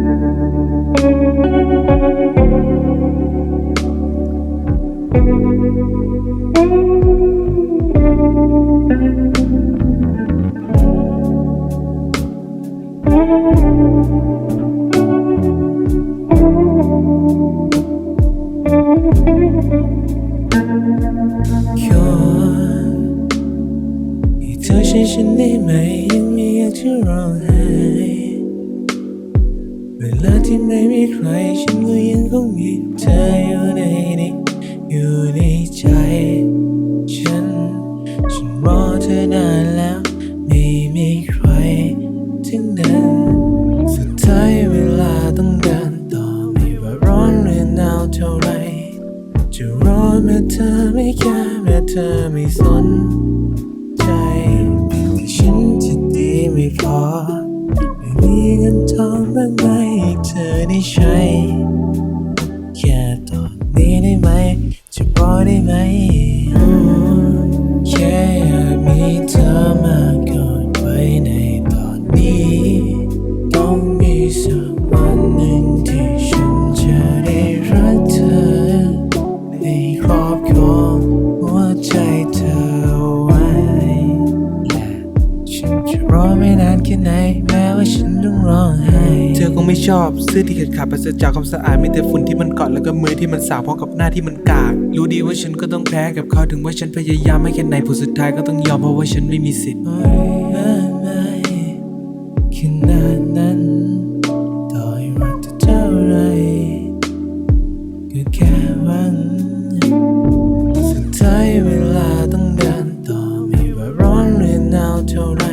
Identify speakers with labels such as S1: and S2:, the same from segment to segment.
S1: ย้อนให้เธอใช่ฉันไเวลาที่ไม่มีใคร ฉันก็ยังคงมีเธออยู่ในนี้อยู่ในใจ ฉัน ฉันรอเธอนานแล้ว ไม่มีใครทั้งนั้นสุดท้ายเวลาต้องเดินต่อไม่ว่าร้อนหรือหนาวเท่าไหรจะรอแม้เธอไม่แค่แม้เธอไม่สนใจฉันจะดีไม่พอไม่มีเงินทองบ้างไหมให้ เธ ไม่
S2: ชอบเสื้อที่ขาดขาดปราศจากความสะอาดมีแต่ฝุ่นที่มันเกาะแล้วก็มือที่มันสาวพร้อมกับหน้าที่มันกาก รู้ดีว่าฉันก็ต้องแพ้กับเขาถึงว่าฉันพยายามไม่แค่ไหนผลสุดท้ายก็ต้องยอมเพราะว่าฉันไม่มีสิทธิ์
S1: ไม่ไม่ขนาดนั้นต่อให้รักเธอเท่าไรก็แค่วังสุดท้ายเวลาต้องเดินต่อไม่ว่าร้อนหรือหนาวเท่าไร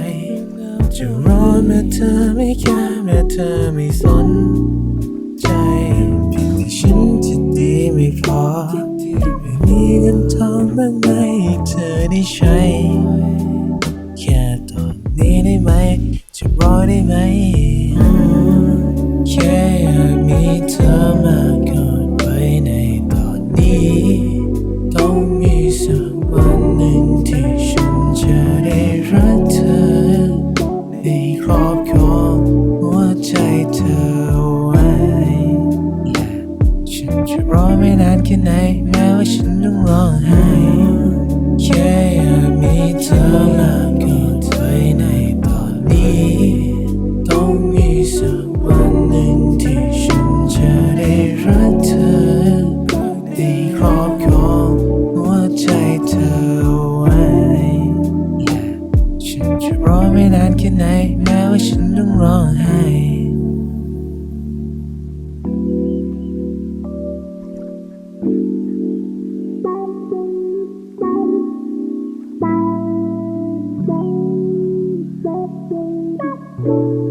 S1: จะรอแม้เธอไม่แค่แม้เธอไม่สนใจเพียงแต่ฉันจะดีไม่พอไม่มีเงินทองบ้างไหมให้เธอได้ใช้ แค่ตอนนี้ได้ไหม จะรอได้ไหม จะรอไม่นานแค่ไหนแม้ว่าฉันต้องร้องไห้แค่อยากมีเธอมากเกินไปในตอนนี้ ต้องมีสักวันหนึ่งที่ฉันจะได้รักเธอได้ครอบครองหัวใจเธอไว้ ฉันจะรอไม่นานแค่ไหนแม้ว่าฉัน
S3: thank you.